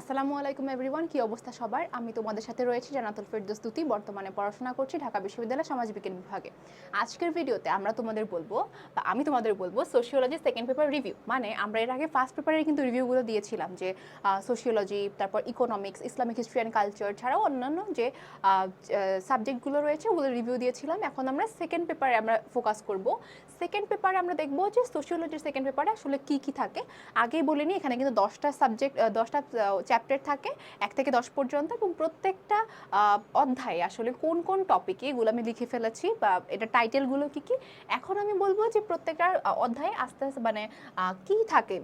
আসসালামু আলাইকুম এভরিওয়ান কি অবস্থা সবার? আমি তোমাদের সাথে রয়েছি জানাতুল ফেরদৌস দুতি বর্তমানে পড়াশোনা করছি ঢাকা বিশ্ববিদ্যালয় সমাজবিজ্ঞান বিভাগে। আজকের ভিডিওতে আমরা তোমাদের বলব, বা আমি তোমাদের বলব সোশিওলজি সেকেন্ড পেপার রিভিউ মানে আমরা এর আগে ফার্স্ট পেপারের কিন্তু রিভিউগুলো দিয়েছিলাম যে সোশিওলজি তারপর economics Islamic history and culture ছাড়াও অন্যান্য যে সাবজেক্টগুলো রয়েছে, ওগুলো রিভিউ দিয়েছিলাম। এখন আমরা সেকেন্ড পেপারে আমরা ফোকাস করব। সেকেন্ড পেপারে আমরা দেখব যে সোশিওলজির সেকেন্ড পেপারে আসলে কি কি থাকে। আগেই বলিনি, এখানে কিন্তু দশটা সাবজেক্ট দশটা চ্যাপ্টার থাকে, এক থেকে দশ পর্যন্ত এবং প্রত্যেকটা অধ্যায়ে আসলে কোন কোন টপিকে এগুলো আমি লিখে ফেলেছি বা এটা টাইটেলগুলো কী কী, এখন আমি বলব যে প্রত্যেকটা অধ্যায়ে আস্তে আস্তে মানে কী থাকে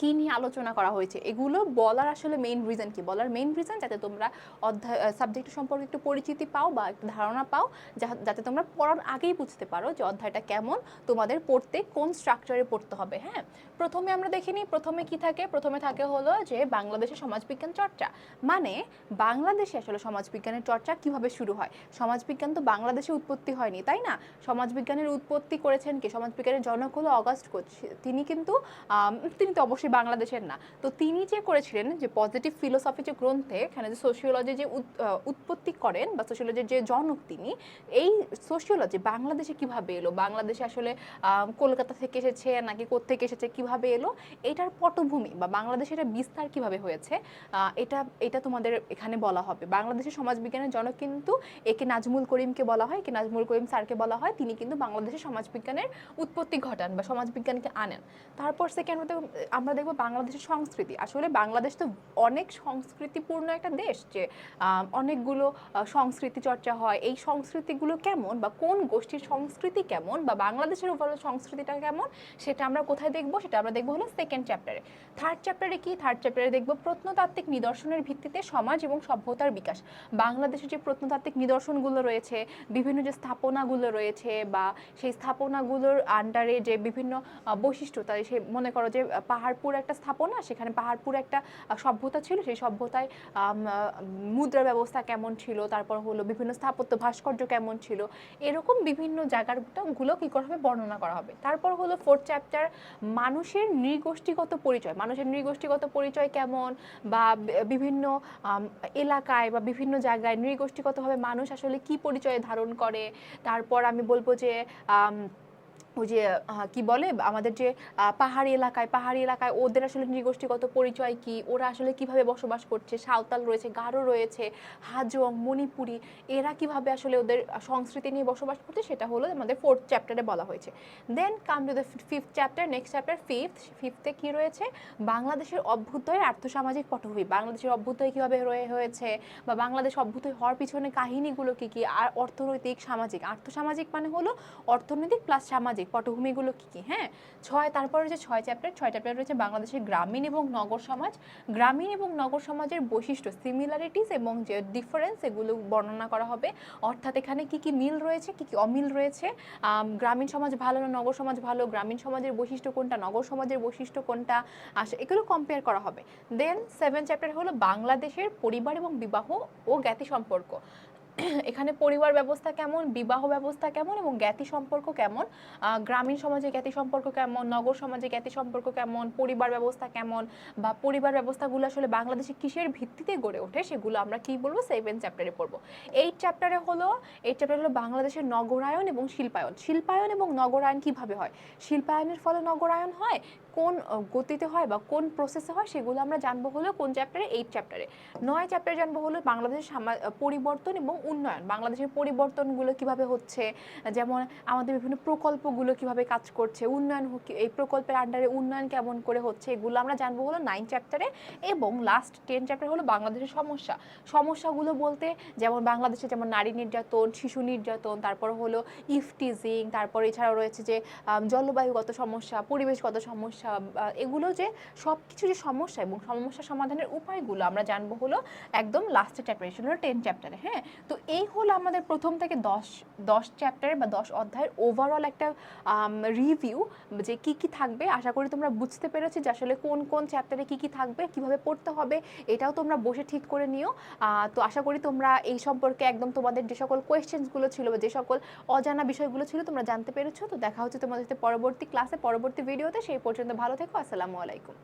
কি নিয়ে আলোচনা করা হয়েছে? এগুলো বলার আসলে মেইন রিজন কি? বলার মেইন রিজন যাতে তোমরা অধ্যায় সাবজেক্ট সম্পর্কে একটু পরিচিতি পাও বা একটু ধারণা পাও যাতে তোমরা পড়ার আগেই বুঝতে পারো যে অধ্যায়টা কেমন, তোমাদের পড়তে কোন স্ট্রাকচারে পড়তে হবে হ্যাঁ? প্রথমে আমরা দেখে নিই, প্রথমে কি থাকে? প্রথমে থাকে হলো যে বাংলাদেশের সমাজবিজ্ঞান চর্চা। মানে বাংলাদেশে আসলে সমাজবিজ্ঞানের চর্চা কীভাবে শুরু হয়? সমাজবিজ্ঞান তো বাংলাদেশে উৎপত্তি হয়নি, তাই না? সমাজবিজ্ঞানের উৎপত্তি করেছেন কি? সমাজবিজ্ঞানের জনক হলো অগাস্ট কোচ। তিনি কিন্তু তিনি তো অবশ্যই বাংলাদেশের না। তো তিনি যে করেছিলেন যে পজিটিভ ফিলোসফি যে গ্রন্থে, এখানে যে সোশিওলজি যে উৎপত্তি করেন বা সোশিওলজির যে জনক তিনি, এই সোশিওলজি বাংলাদেশে কীভাবে এলো? বাংলাদেশে আসলে কলকাতা থেকে এসেছে নাকি কোত্থেকে এসেছে, কীভাবে এলো? এটার পটভূমি বা বাংলাদেশের এটা বিস্তার কীভাবে হয়েছে এটা এটা তোমাদের এখানে বলা হবে। বাংলাদেশের সমাজবিজ্ঞানের জনক কিন্তু একে নাজমুল করিমকে বলা হয় একে নাজমুল করিম স্যারকে বলা হয়। তিনি কিন্তু বাংলাদেশের সমাজবিজ্ঞানের উৎপত্তি ঘটান বা সমাজবিজ্ঞানকে আনেন। তারপর সেকেন্ড আমরা দেখব বাংলাদেশের সংস্কৃতি। আসলে বাংলাদেশ তো অনেক সংস্কৃতিপূর্ণ একটা দেশ যে অনেকগুলো সংস্কৃতি চর্চা হয়। এই সংস্কৃতিগুলো কেমন বা কোন গোষ্ঠীর সংস্কৃতি কেমন বা বাংলাদেশের ওভারঅল সংস্কৃতিটা কেমন সেটা আমরা কোথায় দেখব? সেটা আমরা দেখব হলো সেকেন্ড চ্যাপ্টারে থার্ড চ্যাপ্টারে কি? থার্ড চ্যাপ্টারে দেখব প্রত্নতাত্ত্বিক নিদর্শনের ভিত্তিতে সমাজ এবং সভ্যতার বিকাশ। বাংলাদেশের যে প্রত্নতাত্ত্বিক নিদর্শনগুলো রয়েছে বিভিন্ন যে স্থাপনাগুলো রয়েছে বা সেই স্থাপনাগুলোর আন্ডারে যে বিভিন্ন বৈশিষ্ট্য তাই সে মনে করো যে আহ, পাহাড়পুর একটা স্থাপনা, সেখানে পাহাড়পুর একটা সভ্যতা ছিল। সেই সভ্যতায় মুদ্রা ব্যবস্থা কেমন ছিল? তারপর হলো বিভিন্ন স্থাপত্য ভাস্কর্য কেমন ছিল? এরকম বিভিন্ন জায়গারগুলো কি করা হবে? বর্ণনা করা হবে। তারপর হলো ফোর্থ চ্যাপ্টার মানুষের নৃগোষ্ঠীগত পরিচয়। মানুষের নৃগোষ্ঠীগত পরিচয় কেমন? বা বিভিন্ন এলাকায় বা বিভিন্ন জায়গায় নৃগোষ্ঠীগতভাবে মানুষ আসলে কি পরিচয় ধারণ করে? তারপর আমি বলব যে ওই যে কি বলে, আমাদের যে পাহাড়ি এলাকায় পাহাড়ি এলাকায় ওদের আসলে নৃগোষ্ঠীগত পরিচয় কি? ওরা আসলে কীভাবে বসবাস করছে? সাঁওতাল রয়েছে, গারো রয়েছে, হাজং, মণিপুরি, এরা কীভাবে আসলে ওদের সংস্কৃতি নিয়ে বসবাস করছে সেটা হলো আমাদের ফোর্থ চ্যাপ্টারে বলা হয়েছে। Then come to the fifth chapter next chapter fifth ফিফথে কি রয়েছে? বাংলাদেশের অভ্যুদয়ের আর্থসামাজিক পটভূমি। বাংলাদেশের অভ্যুদয় কীভাবে রয়ে, হয়েছে? বা বাংলাদেশ অভ্যুদয় হওয়ার পিছনে কাহিনীগুলো কী কী? আর অর্থনৈতিক, সামাজিক। আর্থসামাজিক মানে হলো অর্থনৈতিক প্লাস সামাজিক। পটভূমিগুলো কি কি? হ্যাঁ? ছয়, তারপর রয়েছে ছয় চ্যাপ্টার ছয় চ্যাপ্টার রয়েছে বাংলাদেশের গ্রামীণ এবং নগর সমাজ। গ্রামীণ এবং নগর সমাজের বৈশিষ্ট্য সিমিলারিটিস এবং যে ডিফারেন্স এগুলো বর্ণনা করা হবে। অর্থাৎ এখানে কি কি মিল রয়েছে, কি কি অমিল রয়েছে? গ্রামীণ সমাজ ভালো না নগর সমাজ ভালো? গ্রামীণ সমাজের বৈশিষ্ট্য কোনটা, নগর সমাজের বৈশিষ্ট্য কোনটা? আসে, এগুলো কম্পেয়ার করা হবে। দেন সেভেন চ্যাপ্টার হলো বাংলাদেশের পরিবার এবং বিবাহ ও জ্ঞাতি সম্পর্ক। এখানে পরিবার ব্যবস্থা কেমন, বিবাহ ব্যবস্থা কেমন এবং জ্ঞাতি সম্পর্ক কেমন? গ্রামীণ সমাজে জ্ঞাতি সম্পর্ক কেমন? নগর সমাজে জ্ঞাতি সম্পর্ক কেমন? পরিবার ব্যবস্থা কেমন? বা পরিবার ব্যবস্থাগুলো আসলে বাংলাদেশে কিসের ভিত্তিতে গড়ে ওঠে সেগুলো আমরা কি বলব? সেভেন চ্যাপ্টারে পড়ব। এইট চ্যাপ্টারে হলো এইট চ্যাপ্টারে হলো বাংলাদেশের নগরায়ন এবং শিল্পায়ন। শিল্পায়ন এবং নগরায়ন কীভাবে হয়? শিল্পায়নের ফলে নগরায়ন হয়? কোন গতিতে হয় বা কোন প্রসেসে হয় সেগুলো আমরা জানব হলো কোন চ্যাপ্টারে এইট চ্যাপ্টারে নয় চ্যাপ্টারে জানব হলো বাংলাদেশের পরিবর্তন এবং উন্নয়ন। বাংলাদেশের পরিবর্তনগুলো কীভাবে হচ্ছে? যেমন আমাদের বিভিন্ন প্রকল্পগুলো কীভাবে কাজ করছে? উন্নয়ন এই প্রকল্পের আন্ডারে উন্নয়ন কেমন করে হচ্ছে? এগুলো আমরা জানব হলো নাইন চ্যাপ্টারে এবং লাস্ট টেন চ্যাপ্টার হলো বাংলাদেশের সমস্যা। সমস্যাগুলো বলতে যেমন বাংলাদেশে যেমন নারী নির্যাতন, শিশু নির্যাতন, তারপর হলো ইফটিজিং তারপর এছাড়াও রয়েছে যে জলবায়ুগত সমস্যা, পরিবেশগত সমস্যা এগুলো যে সব কিছু যে সমস্যা এবং সমস্যা সমাধানের উপায়গুলো আমরা জানব হলো একদম লাস্টের চ্যাপ্টারে সেটা হলো টেন চ্যাপ্টারে হ্যাঁ? তো এই হলো আমাদের প্রথম থেকে দশ দশ চ্যাপ্টারে বা দশ অধ্যায়ের ওভারঅল একটা রিভিউ যে কি কি থাকবে। আশা করি তোমরা বুঝতে পেরেছি যে আসলে কোন কোন চ্যাপ্টারে কি কি থাকবে, কীভাবে পড়তে হবে, এটাও তোমরা বসে ঠিক করে নিও। তো আশা করি তোমরা এই সম্পর্কে একদম তোমাদের যে সকল কোয়েশ্চেন্সগুলো ছিল বা যে সকল অজানা বিষয়গুলো ছিল তোমরা জানতে পেরেছ। তো দেখা হচ্ছে তোমাদের পরবর্তী ক্লাসে পরবর্তী ভিডিওতে সেই পর্যন্ত ভালো থেকো আসসালামু আলাইকুম।